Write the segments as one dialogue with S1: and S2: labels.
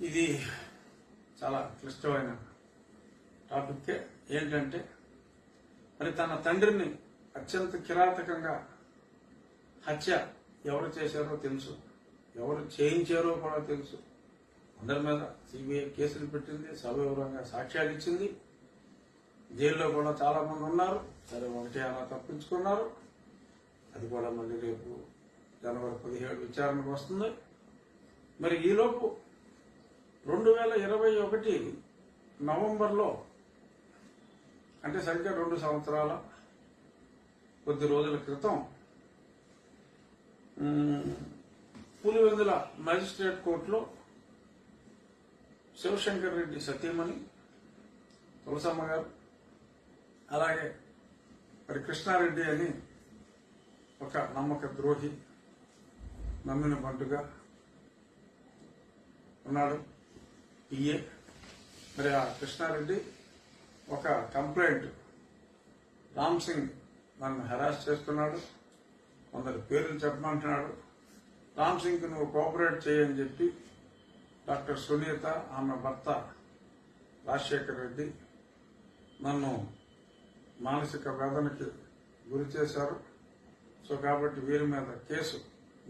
S1: ఇది చాలా క్లిష్టమైన టాపిక్ ఏంటంటే మరి తన తండ్రిని అత్యంత కిరాతకంగా హత్య ఎవరు చేశారో తెలుసు ఎవరు చేయించారో కూడా తెలుసు. అందరి మీద సిబిఐ కేసులు పెట్టింది సవివరంగా సాక్ష్యాలు ఇచ్చింది. జైల్లో కూడా చాలా మంది ఉన్నారు. సరే ఒకటి అలా తప్పించుకున్నారు. అది కూడా మళ్ళీ రేపు జనవరి పదిహేడు విచారణకు వస్తుంది. మరి ఈలోపు రెండు వేల ఇరవై ఒకటి నవంబర్లో అంటే సరిగ్గా రెండు సంవత్సరాల కొద్ది రోజుల క్రితం పులివెందుల మ్యాజిస్ట్రేట్ కోర్టులో శివశంకర్ రెడ్డి సత్యమణి తులసమ్మ గారు అలాగే మరి కృష్ణారెడ్డి అని ఒక నమ్మక ద్రోహి నమ్మిన బంటుగా ఉన్నాడు. ఈఏ మరి ఆ కృష్ణారెడ్డి ఒక కంప్లైంట్ రామ్ సింగ్ నన్ను హెరాస్ చేస్తున్నాడు కొందరు పేర్లు చెప్పమంటున్నాడు. రామ్ సింగ్ నువ్వు కోఆపరేట్ చేయని చెప్పి డాక్టర్ సునీత ఆమె భర్త రాజశేఖర్ రెడ్డి నన్ను మానసిక వేదనకి గురి చేశారు. సో కాబట్టి వీరి మీద కేసు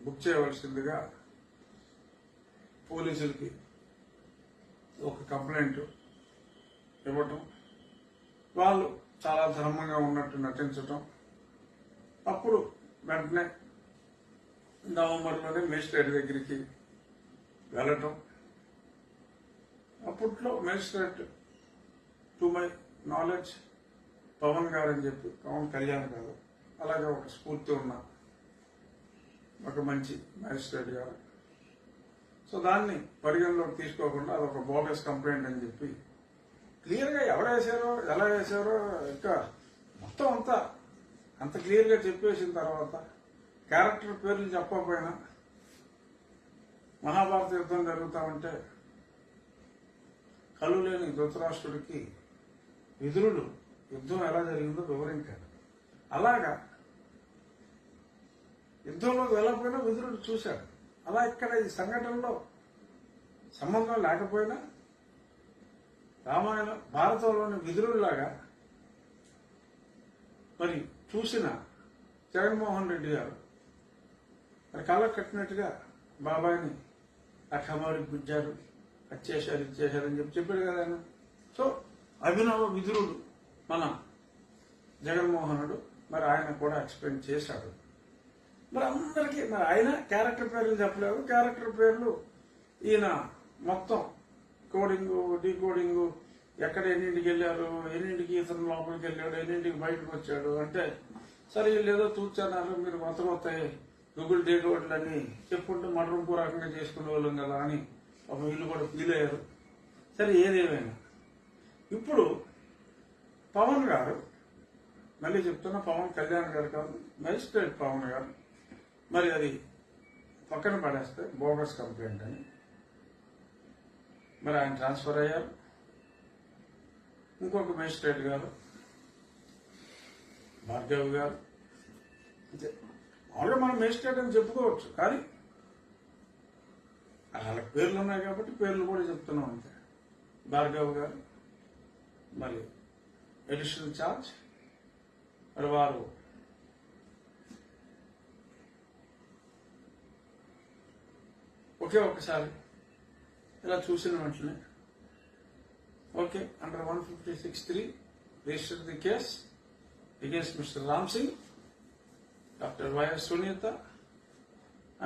S1: బుక్ చేయవలసిందిగా పోలీసులకి ఒక కంప్లైంట్ ఇవ్వటం. వాళ్ళు చాలా ధర్మంగా ఉన్నట్టు నటించటం. అప్పుడు వెంటనే నవంబర్లోనే మేజిస్ట్రేట్ దగ్గరికి వెళ్ళటం. అప్పట్లో magistrate to my knowledge Pawan గారు అని చెప్పి పవన్ కళ్యాణ్ గారు. అలాగే ఒక స్ఫూర్తి ఉన్న ఒక మంచి మ్యాజిస్ట్రేట్ గారు. సో దాన్ని పరిగణలోకి తీసుకోకుండా అదొక బోగస్ కంప్లైంట్ అని చెప్పి క్లియర్గా ఎవరు వేశారో ఎలా వేశారో ఇంకా మొత్తం అంతా అంత క్లియర్గా చెప్పేసిన తర్వాత క్యారెక్టర్ పేర్లు చెప్పకపోయినా మహాభారత యుద్ధం జరుగుతా ఉంటే కళ్ళు లేని ధృతరాష్ట్రుడికి విదురుడు యుద్ధం ఎలా జరిగిందో వివరించాడు. అలాగా యుద్ధంలో వెళ్ళకపోయినా విదురుడు చూశాడు. అలా ఇక్కడ ఈ సంఘటనలో సంబంధం లేకపోయినా రామాయణం భారతంలోని విధులులాగా మరి చూసిన జగన్మోహన్ రెడ్డి గారు మరి కళ్ళ కట్టినట్టుగా బాబాయిని అఖమారి గుజ్జారు అది చేశారు ఇది చేశారు అని చెప్పి చెప్పాడు కదా ఆయన. సో అభినవ విధురుడు మన జగన్మోహనుడు మరి ఆయన కూడా ఎక్స్ప్లెయిన్ చేశాడు. మరి అందరికీ మరి ఆయన క్యారెక్టర్ పేర్లు చెప్పలేదు క్యారెక్టర్ పేర్లు ఈయన మొత్తం కోడింగ్ డీకోడింగ్ ఎక్కడ ఎన్నింటికి వెళ్ళారు ఎన్నింటికి ఇతను లోపలికి వెళ్ళాడు ఎన్నింటికి బయటకు వచ్చాడు అంటే సరే వీళ్ళు ఏదో చూస్తున్నారు మీరు మొత్తం వస్తాయి గూగుల్ డీకోడ్లు అని చెప్పుకుంటూ మటన్ పూరకంగా చేసుకునే వాళ్ళం కదా అని ఒక వీళ్ళు కూడా ఫీల్ అయ్యారు. సరే ఏదేమైనా. ఇప్పుడు పవన్ గారు మళ్ళీ చెప్తున్నా పవన్ కళ్యాణ్ గారు కాదు మెజిస్ట్రేట్ పవన్ గారు మరి అది పక్కన పడేస్తే బోగస్ కంప్లైంట్ అని. మరి ఆయన ట్రాన్స్ఫర్ అయ్యారు. ఇంకొక మేజిస్ట్రేట్ గారు భార్గవ్ గారు అంతే. ఆల్రెడీ మనం మేజిస్ట్రేట్ అని చెప్పుకోవచ్చు కానీ వాళ్ళ పేర్లు ఉన్నాయి కాబట్టి పేర్లు కూడా చెప్తున్నాం అంతే. భార్గవ్ గారు మరి ఎడిషనల్ ఛార్జ్ మరి వారు ఒకే ఒక్కసారి. ఇలా చూసిన వెంటనే. Okay under one fifty six three register the case against mister Ram Singh doctor YS Sunitha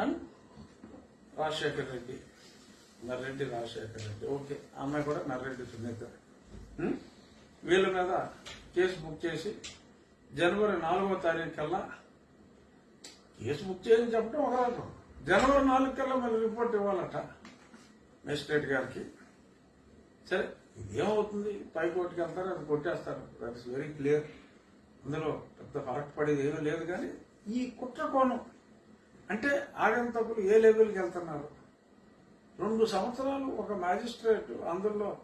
S1: and Rajasekhar Reddy. Narreddy Rajasekhar Reddy. Okay అమ్మాయి కూడా నర్రెడ్డి సునీత. Hmm? హ్మ్? వీళ్ళ మీద కేసు బుక్ చేసి జనవరి నాలుగో తారీఖు కల్లా కేసు బుక్ చేయని చెప్పడం ఒక రకం. జనవరి నాలుగు కల్లా మళ్ళీ రిపోర్ట్ ఇవ్వాలట మెజిస్ట్రేట్ గారికి. సరే ఇదేమవుతుంది? పైకోర్టుకి వెళ్తారు? అది కొట్టేస్తారు. దట్ ఇస్ వెరీ క్లియర్ అందులో పెద్ద ఫరక్ పడేది ఏమీ లేదు కానీ ఈ కుట్ర కోణం. అంటే ఆగంతకులు ఏ లెవెల్కి వెళ్తున్నారు? రెండు సంవత్సరాలు ఒక మ్యాజిస్ట్రేట్ అందులో